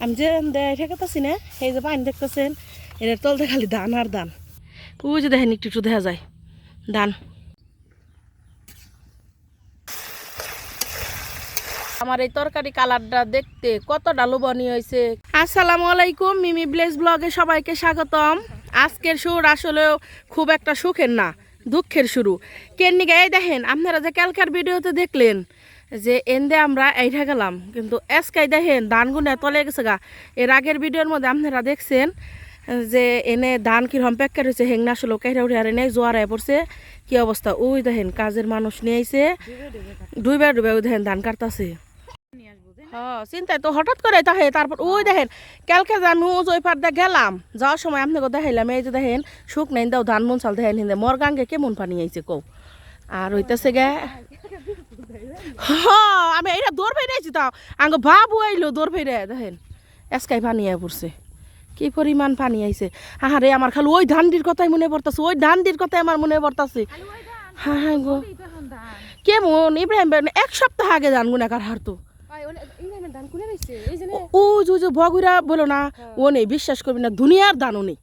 আমি যে দেখে করতেছি না এই যে পানি দেখতেছেন এটার তলতে খালি ধান আর ধান। ওই যে দেখেন একটু একটু দেখা যায়। ধান। আমার এই তরকারি কালারটা দেখতে কতটা লোভনীয় হয়েছে। আসসালামু আলাইকুম মিমি ব্লেস ব্লগে সবাইকে স্বাগতম। আজকের সুর আসলেও খুব একটা সুখের না দুঃখের শুরু। কেননিকে এই দেখেন আপনারা যে কালকার ভিডিওতে দেখলেন যে এন্দে আমরা এইটা গেলাম। কিন্তু এসকাই দেখেন ধান গুনে তলে গেছে গা। এর আগের ভিডিওর মধ্যে আপনারা দেখছেন, যে এনে ধান কীরকম প্যাকেট হয়েছে, হেংনা আসলে কাইরা উঠে আর এনে জোয়ারায় পড়ছে। কি অবস্থা? ওই দেখেন কাজের মানুষ নিয়ে আইছে। ডুবে ডুবে ওই দেখেন ধান কাটতাছে। হ্যাঁ চিন্তায় তো হঠাৎ করে তাহে, তারপর ওই দেখেন কালকে জানু ওই পার গেলাম, যাওয়ার সময় আপনাকে দেখাইলাম, এই যে দেখেন সুখ নাই দাও, ধান মন চাল দেখেন হিন্দে মোর গাঙ্গে কেমন পানি আইছে কৌ আর হইতেছে গে হ্যাঁ আমি এটা দৌড় বেরিয়েছি তাও। আঙ্গ বাবু আইলো দৌড় বেরিয়ে দেখেন এসকাই পানি আয় পড়ছে। কি পরিমাণ পানি আইছে। আহারে আমার খালি ওই ধানটির কথাই মনে পড়তাছে ওই ধানটির কথাই আমার মনে পড়তাছে। হ্যাঁ হ্যাঁ গো। কেমন? ইব্রাহিম এক সপ্তাহ আগে ধান গুনাকার হারতো ও যে যে বগুড়া বলো না ও নেই বিশ্বাস করবি না দুনিয়ার দানও নেই।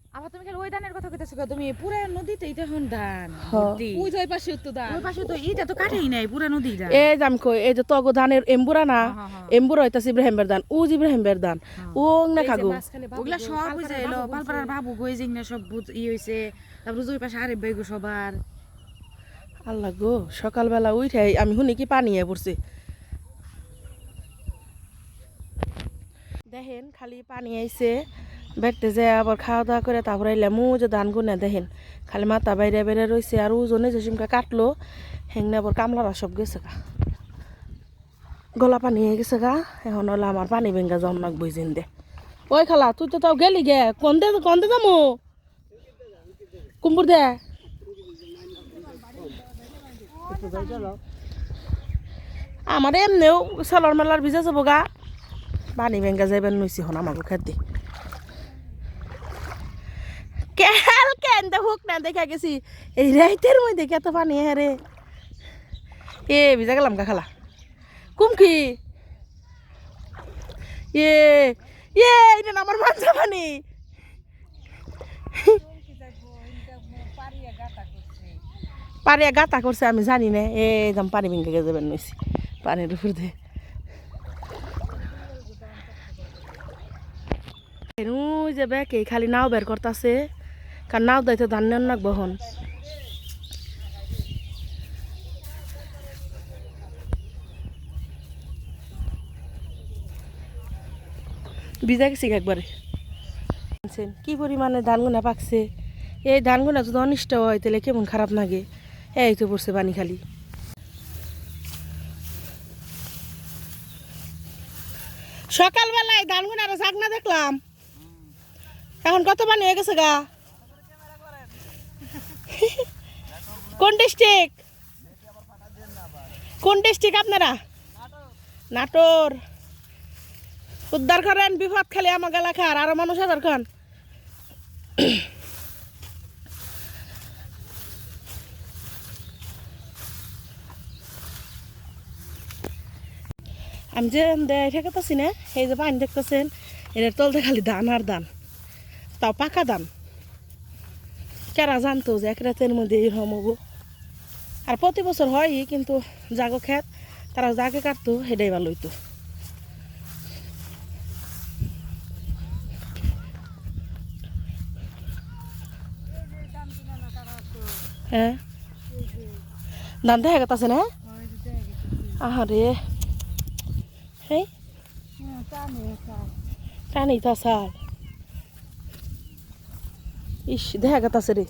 ওই ধানের কথা কইতাছো? তুমি পুরা নদীতে এটা হন ধান হ্যাঁ। ওই যে পাশে তো দাঁড় ওই পাশে তো তো কাটেই নাই পুরা নদীটা এই যে আমি কই এই যে তগো ধানের এম্বুরা না হ্যাঁ, হ্যাঁ। এম্বুরা হইতাছে ইব্রাহিমের দান ও যে ইব্রাহিমের দান ও না খাগো। ওগুলা সব বুঝে এলো পালপাড়ার বাবু গই জিংনা সব বুঝ- ই হইছে। তারপর ওই পাশে আরে বেগু সবার। আল্লাহ গো সকালবেলা উঠে আমি শুনি কি পানি পড়ছে। দেখেন খালি পানি আইছে। বেড়তে যে আবার খাওয়া দাওয়া করে তারপরে এলাম ও যে ধান গুনে দেখেন, খালি মাথা বাইরে বাইরে রয়েছে আর ওজনে যে সিমকা কাটলো, হেংনে আবার কামলারা সব গেছে গা। গলা পানি হয়ে গেছে গা, এখন হলো আমার পানি ভেঙ্গা জম নাক বুঝিন দে। ওই খালা, তুই তো তাও গেলি গে, কোন দে কোন দে যামো কুম্পুর দে। আমার এমনিও সালার মেলার ভিজা যাব গা। পানি ভেঙ্গা যাইবেন নইছি হন আমাকে খাদ্যে কেল কেন দেখুক না, দেখা গেছি। এই রাইতের মধ্যে কত পানি হ্যাঁ এ, ভিজা গেলাম গা খালা। কুমকি এ এ এটা আমার মাঞ্জা পানি। পারিয়া গাতা করছে, আমি জানি না। এই দাম পানি ভেঙে যাবেন নইছি পানির উপর দিয়ে। যে ব্যাকে খালি নাও বের করতেছে। কারণ নাও দাইতে ধান নেন না বহন। ভিজা গেছি একবারে। কি পরিমাণে ধানগুনা পাকছে? এই ধানগুনা যদি অনিষ্ট হয়, তাহলে কেমন খারাপ লাগে? এই তো পড়ছে পানি খালি। সকালবেলায় ধানগুনার না দেখলাম? এখন কত পানি হয়ে গেছে গা? কোন ডিস্ট্রিক্ট? কোন ডিস্ট্রিক্ট আপনারা? নাটোর। উদ্ধার করেন, বিপদ খালি আমার এলাকার আরও মানুষ আধার খান আমি যে দেখে করতেছি না, এই যে পানি দেখতেছেন, এটার তলতে খালি দান আর দান তাও পাকা ধান। কেরা জানতো যে এক রাতের মধ্যে এরকম হব? আর প্রতি বছর হয় কিন্তু জাগো খেত তারা জাগে কাটতো সেটাই ভালো হইতো। হ্যাঁ? ধান দেখা গেছে না? আহারে। হেই? টানি তা সাল ইস, দেখা গেছে রে।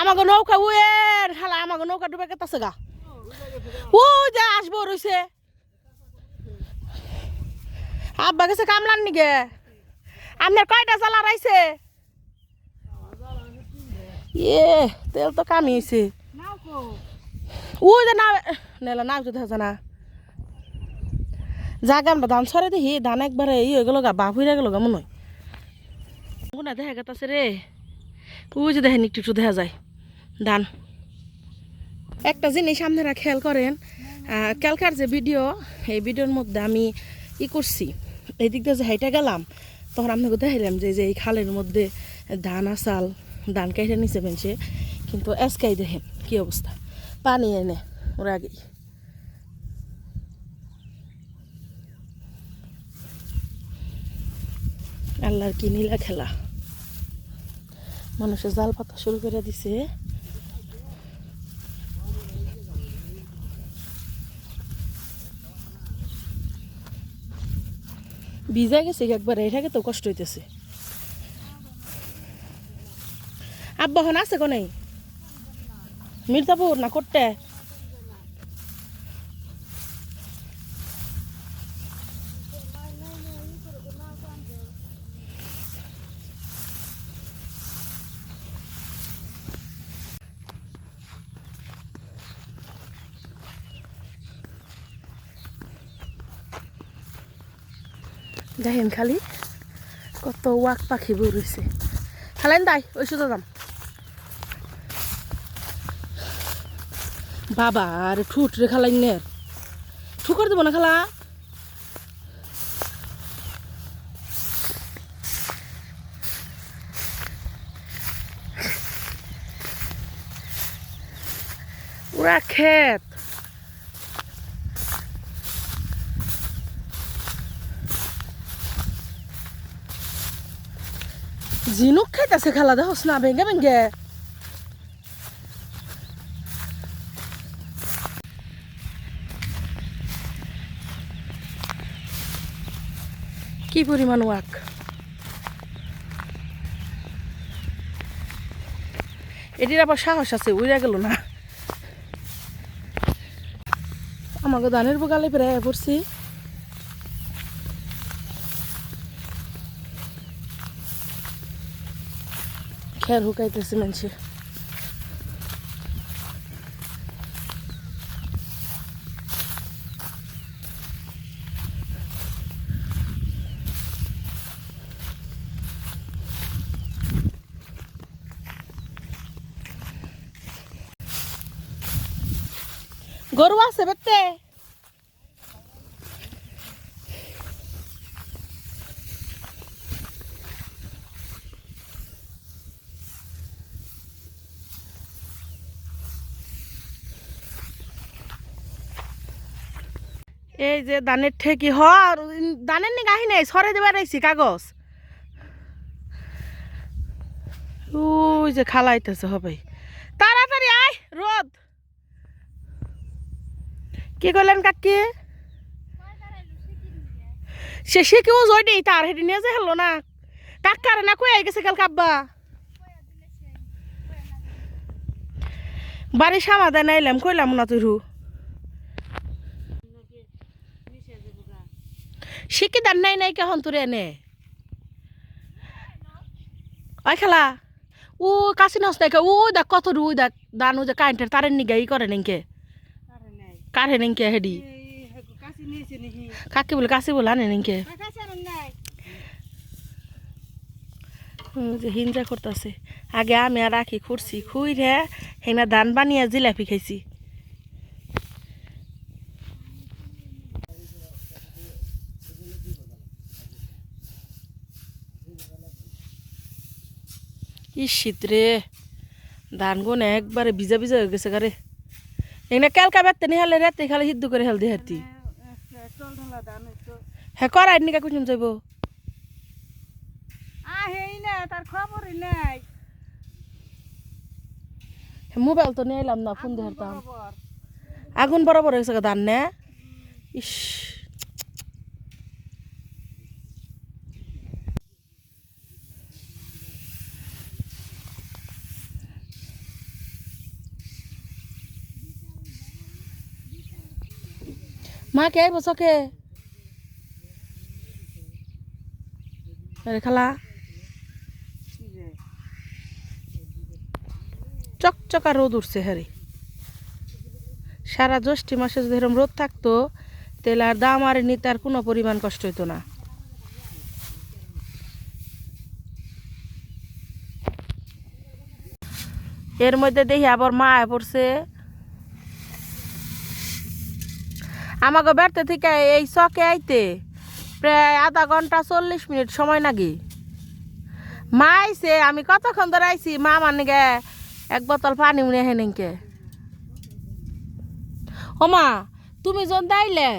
আমাকে নৌকা উয়ের হালা আমাকে নৌকা ডুবে গেছে গা। ও, যা আসব রইছে। আব্বা গেছে কামলার নিগে। আপনার কয়টা জ্বালা রাইছে? ইয়ে তেল তো কামিয়েছে। নেলা না সরে দেখি একবারে ই হয়ে গেল গা গেল গা দেখা রে। যে দেখেন, একটু দেখা যায়। একটা জিনিস আপনারা খেয়াল করেন কালকার যে ভিডিও, এই ভিডিওর মধ্যে আমি ই করছি। এই দিক দিয়ে যে হাইটা গেলাম, তখন আপনাকে দেখাইলাম যে যে এই খালের মধ্যে ধান আসাল ধান কাইটে নিচে বেঞ্চে কিন্তু এসকাই দেখেন, কি অবস্থা। পানি এনে ওর আগেই। আল্লাহর কি নীলা খেলা। মানুষের জাল পাতা শুরু করে দিছে। ভিজা গেছে একবার? এটাকে তো কষ্ট হইতেছে। আব্বা হন আছে কোনে? মির্জাপুর না করতে? দেখেন খালি, কত ওয়াক পাখি বই রয়েছে খালেন তাই ওই শুধু দাম বাবা, আরে ঠুট রে খালাই নে ঠুকর দেবো না খালা? ওরা ক্ষেত। ঝিনুক খাইতেছে খালা, দেখোস না, ভেঙ্গে ভেঙ্গে। কি পরিমাণ ওয়াক? এটির আবার সাহস আছে উড়ে গেল না। আমাকে ধানের বগালে প্রায় পড়ছি। খের হুকাইতেছে মানুষে। গরু আছে বেতে এই যে দানের ঠেকি হর দানের নি গাহি নাই, সরে দেবার রাইছি কাগজ। ওই যে খালাইতেছে হবে তাড়াতাড়ি আয়, রোদ। কি করলেন কাকি? সে সে কেউ জয় নেই, তার হেঁটে নিয়ে যে হলো না। কাকার না কই গেছে কাল কাব্বা বাড়ি সামাদা নাইলাম কইলাম না তুই শিখি দান নাই নাই কেহন তোরে এনে? ওই খেলা। ও কাশি নাই ও দেখ কত রু, দেখ, দান যে কারেন্টের, তারের নিগে ই করে নেংকে। কারে নেংকে হেডি? কাকি বলে কাশি বলে আনে হুম, যে হিংসা করতেছে। আগে আমি আর রাখি খুঁড়ছি খুঁড় রে হেনা ধান বানিয়ে জিলাপি খাইছি। ই শীত রে ধান গুণ একবারে ভিজা ভিজা হয়ে গেছে গারে এখানে কেলকা বেতে নি হেলে রাতে খালি সিদ্ধ করে হেলদি হাতি। হ্যাঁ করাই নিকা কুচুম যাইব। তার খবরই নাই। মোবাইল তো নিয়ে এলাম না ফোন দিয়ে আগুন বরাবর। হয়েছে দান ধান নে। ইস। মা কে আইব আরে খালা। চকচকা রোদ উঠছে হ্যারে সারা জ্যৈষ্ঠী মাসে যদি এরকম রোদ থাকতো, তাহলে আর দাম আর নিতে আর কোনো পরিমাণ কষ্ট হইতো না। এর মধ্যে দেখি আবার মা পড়ছে। আমাকে বেড়তে থেকে এই চকে আইতে প্রায় আধা ঘণ্টা চল্লিশ মিনিট সময় নাকি মা আইসে আমি কতক্ষণ ধরে আইছি? মা মানে গে এক বোতল পানি উনি হে নিকে ও মা তুমি যখন দাইলে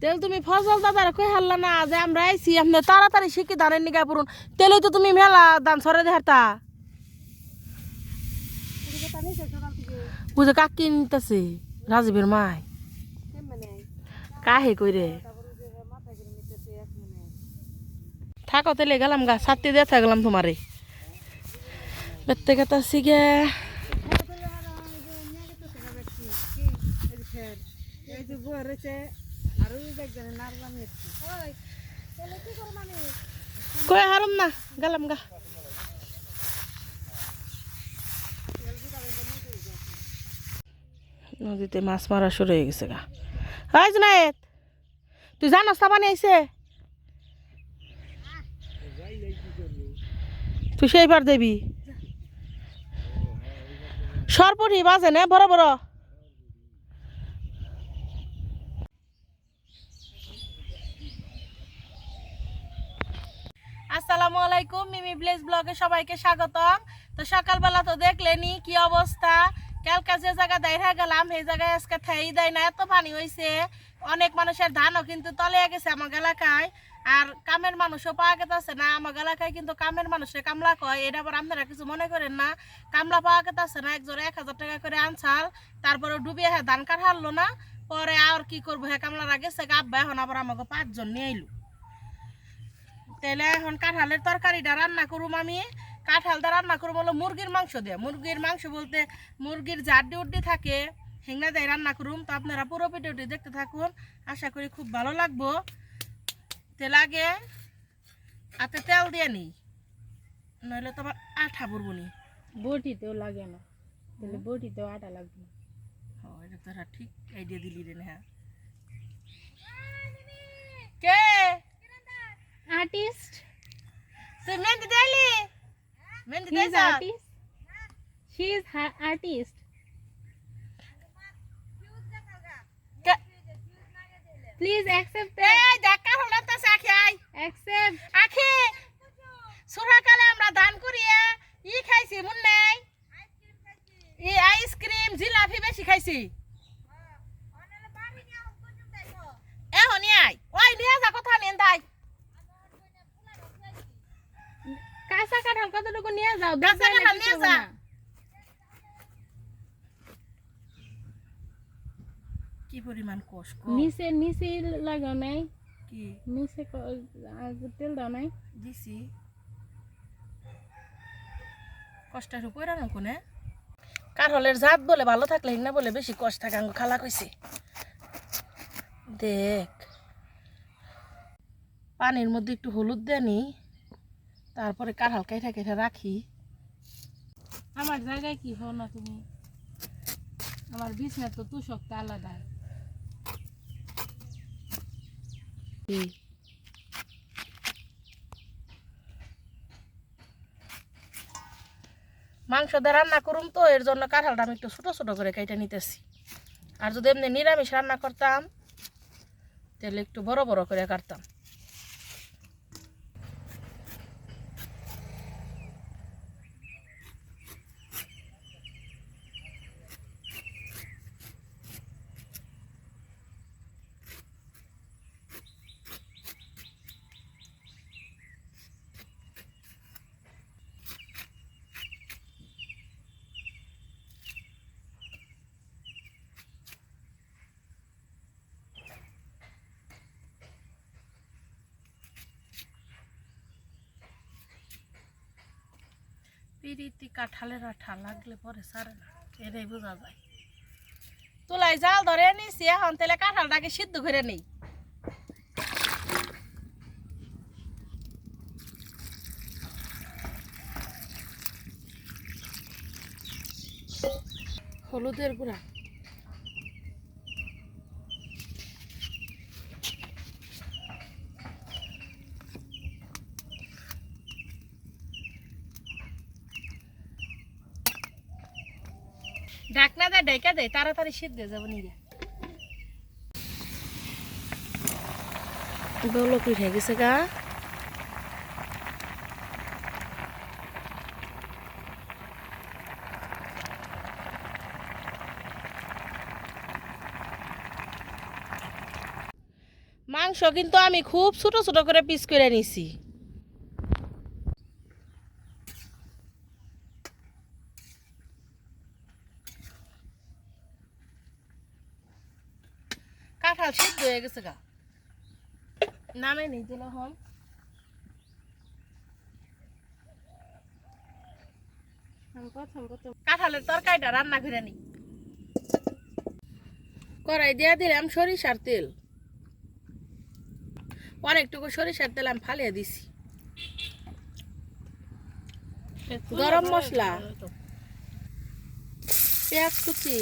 তেল তুমি ফসল দাদার কই হারলা না? যে আমরা আইছি আপনি তাড়াতাড়ি শিখি ধানের নিগা পড়ুন। তেলে তো তুমি মেলা দান সরে দেহারতা বুঝে কাকি নিতেছে। রাজীবের মাই কাহে কইরে থাকো তেলে গেলাম গা, সাতটি দিয়ে থাকলাম তোমারে। গেতা সিগে কই হারুম না, গেলাম গা। নদীতে মাছ মারা শুরু হয়ে গেছে গা। হাই জুনায়েত তুই জানাস তা পানি আইছে তুই সেই পার দেবি। সরপটি বাজে না, বড় বড়। আসসালামু আলাইকুম, মিমি ব্লেজ ব্লগে সবাইকে স্বাগতম। তো সকালবেলা তো দেখলেনি কি অবস্থা। কালকা যে জায়গা দাইরা গেলাম, সেই জায়গায় আজকে থেই দেয় না, এত পানি হয়েছে অনেক মানুষের ধানও কিন্তু তলে গেছে আমার এলাকায়। আর কামের মানুষও পাওয়া গেছে না, আমার এলাকায় কিন্তু কামের মানুষের কামলা কয়, এটা আবার আপনারা কিছু মনে করেন না। কামলা পাওয়া গেছে না, একজোড়া এক হাজার টাকা করে আনছাল তারপরে ডুবিয়ে হ্যাঁ ধান কাঠ হারলো না। পরে আর কি করব হ্যাঁ কামলার আগে সে আব্বা এখন আবার আমাকে পাঁচজন নিয়ে এলো তাহলে এখন কাঁঠালের তরকারিটা রান্না করুম আমি। কাঁঠালটা রান্না করুম হলো মুরগির মাংস দিয়ে। মুরগির মাংস বলতে মুরগির জাড্ডি উড্ডি থাকে হেংনা দেয় রান্না করুম। তো আপনারা পুরো ভিডিওটি দেখতে থাকুন। আশা করি খুব ভালো লাগবো। তেল আগে হাতে তেল দিয়ে নিই। নইলে তোমার আঠা পড়ব নি বটিতেও লাগে না। তাহলে বটিতেও আটা লাগবে। না ও এটা তোরা ঠিক আইডিয়া দিলি রে হ্যাঁ কে? আর্টিস্ট। তুই মেহেন্দি দিলি? মেহেন্দি দিয়েছ artist she is artist please accept এই দেখ কাহল আনতাছে আখি আই অ্যাকসেপ্ট আখি সুরাকালে আমরা দান করিয়ে ই খাইছি মন নেই। ই আইসক্রিম জিলাপি বেশি খাইছি। এহনি আই ওই নিয়ে যা কথা নিয়ে তাই কাঁচা কাঁঠাল কতটুকু নিয়ে যাও কাঁচা দরকার কাঁঠাল নেই নিয়ে কিছু যা। না। কি পরিমাণ কষ নিচে নিচে লাগাও নাই। কি? নিচে তেল দাও নাই। দিছি। কষ্টের উপর আর কোনে? কারহলের জাত বলে ভালো থাকলে না বলে বেশি কষ্ট থাকে আঙ্গু খালা কইছে। দেখ। পানির মধ্যে একটু হলুদ দেনি তারপরে কারহাল কেটে কেটে রাখি। আমার জায়গায় কি হও না তুমি? আমার বিছনা তো তুষকটা আলাদা। মাংস দিয়ে রান্না করুম তো এর জন্য কাঁঠালটা আমি একটু ছোটো ছোটো করে কেটে নিতেছি। আর যদি এমনি নিরামিষ রান্না করতাম তাহলে একটু বড় বড় করে কাটতাম। পিরিতি কাঁঠালের আঠা লাগলে পরে বোঝা যায়। তুলাই জাল ধরে নিছি, এখন তাহলে কাঁঠালটাকে সিদ্ধ করে নেই। হলুদের গুঁড়া। ঢাকনা দেয় ঢাকা দেয়, তাড়াতাড়ি সিদ্ধ হয়ে যাব নিয়ে বলো গেছে গা? মাংস কিন্তু আমি খুব ছোট ছোট করে পিস করে নিছি কাঁঠাল সিদ্ধ হয়ে গেছে গা। নামে নেই দিল হন কাঁঠালের তরকারিটা রান্না করে নি। কড়াই দিয়ে দিলাম সরিষার তেল। অনেকটুকু সরিষার তেল আমি ফালিয়ে দিছি। গরম মশলা। পেঁয়াজ কুচি।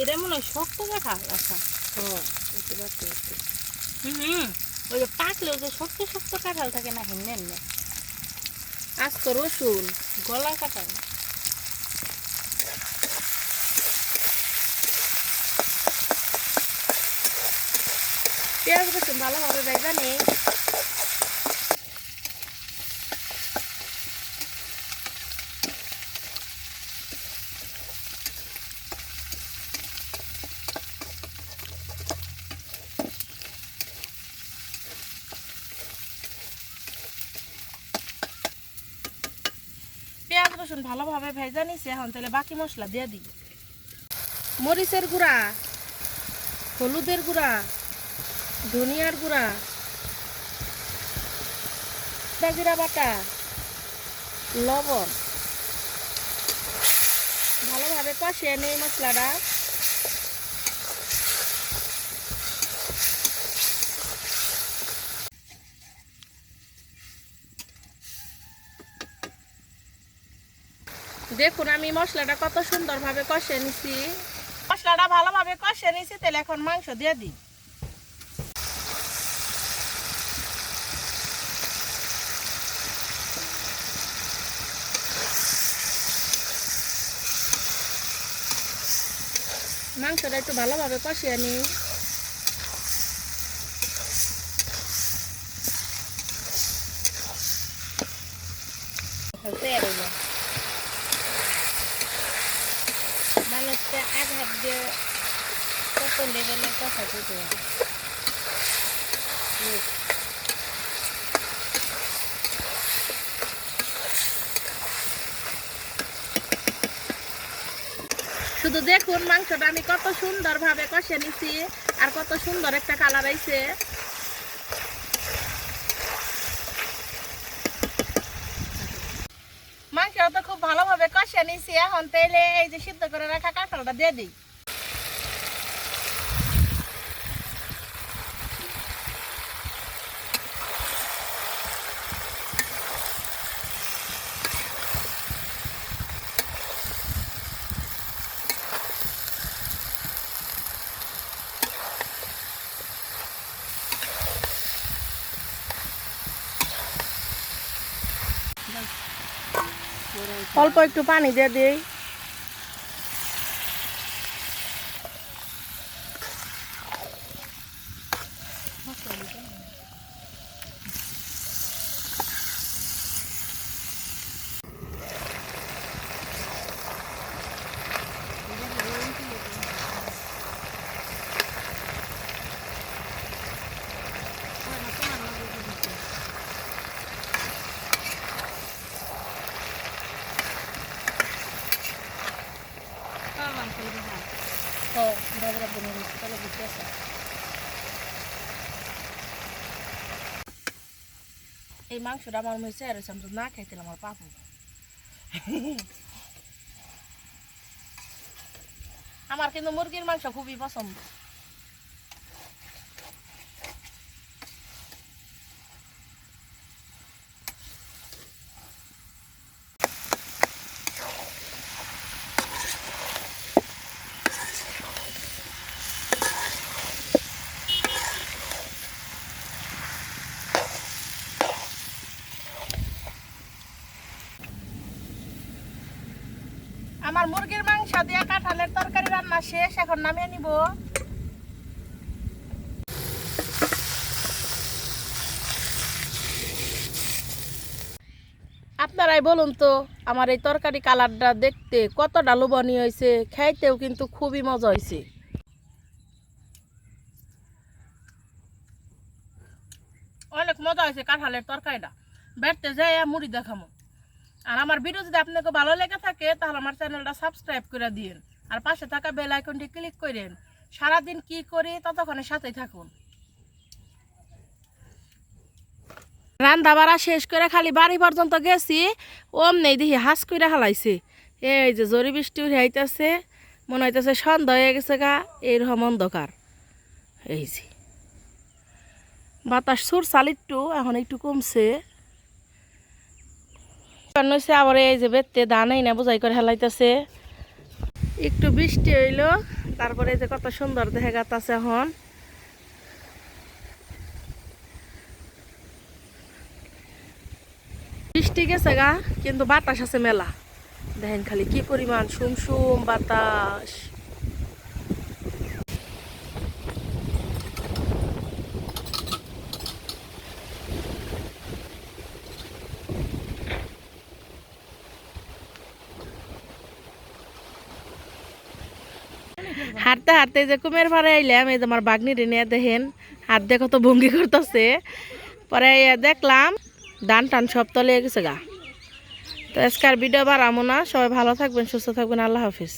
এটা মনে হয় শক্ত দেখা আচ্ছা। হ্যাঁ, শক্ত শক্ত কাঁঠাল থাকে না হেমনে এমনি আস্ত রসুন, গলা কাঁঠাল। পেঁয়াজ রসুন ভালোভাবে ভেজা নেই পেঁয়াজ রসুন ভালোভাবে ভেজা নিছে এখন, তাহলে বাকি মশলা দিয়ে দিই। মরিচের গুঁড়া, হলুদের গুঁড়া, ধনিয়ার গুঁড়া, জিরা বাটা, লবণ। ভালোভাবে কষিয়ে নেই মশলাটা। দেখুন, আমি মশলাটা কত সুন্দরভাবে কষিয়ে নিছি। মশলাটা ভালোভাবে কষিয়ে নিছি তাহলে এখন মাংস দিয়ে দিই। মাংসটা একটু ভালোভাবে কষিয়ে নিই। মানুষকে শুধু দেখুন মাংসটা আমি কত সুন্দরভাবে কষে নিছি আর কত সুন্দর একটা কালার আইছে মাংসটা তো খুব ভালোভাবে কষে নিছি এখন তেলে এই যে সিদ্ধ করে রাখা কাঁঠালটা দিয়ে দিই। অল্প একটু পানি দিয়ে দিই তো বাবরা বনে নিচ্ছি তাহলে বুঝতে আছে এই মাংসটা আমার মেয়েছে আর আমি তো না খাইতে আমার পাপু আমার কিন্তু মুরগির মাংস খুবই পছন্দ। আমার মুরগির মাংস দিয়ে কাঁঠালের তরকারি রান্না শেষ, এখন নামিয়ে নিব। আপনারাই বলুন তো, আমার এই তরকারি কালারটা দেখতে কতটা লোভনীয় হয়েছে খাইতেও কিন্তু খুবই মজা হয়েছে। অনেক মজা হয়েছে কাঁঠালের তরকারিটা। বেড়তে যাই মুড়ি দেখামো। আর আমার ভিডিও যদি আপনাকে ভালো লেগে থাকে, তাহলে আমার চ্যানেলটা সাবস্ক্রাইব করে দিন আর পাশে থাকা বেল আইকনটি ক্লিক করেন। সারাদিন কি করি ততক্ষণের সাথেই থাকুন। রান্না বাড়া শেষ করে খালি বাড়ি পর্যন্ত গেছি ওম নেই দেখি হাঁস করে হালাইছে। এই যে জরি বৃষ্টি উঠে আইতেছে, মনে হইতেছে সন্ধ্যা হয়ে গেছে গা এইরকম অন্ধকার। এই যে। বাতাস সুর চাল একটু, এখন একটু কমছে। কারণ হচ্ছে আবার এই যে বেতে ধানই না বোঝাই করে হেলাইতেছে। একটু বৃষ্টি হইল, তারপরে এই যে কত সুন্দর দেখা গাতাছে এখন। বৃষ্টি গেছে গা, কিন্তু বাতাস আছে মেলা। দেখেন খালি কি পরিমাণ সুম সুম বাতাস। হাঁটতে হাঁটতে যে কুমের ভাড়ে আইলাম, এই যে আমার বাগনি নিয়ে দেখেন, হাত দেখো তো ভঙ্গি করতেছে। পরে দেখলাম ডান টান সব তলে গেছে গা। তো আজকার ভিডিও বাড়ামো না। সবাই ভালো থাকবেন, সুস্থ থাকবেন। আল্লাহ হাফিজ।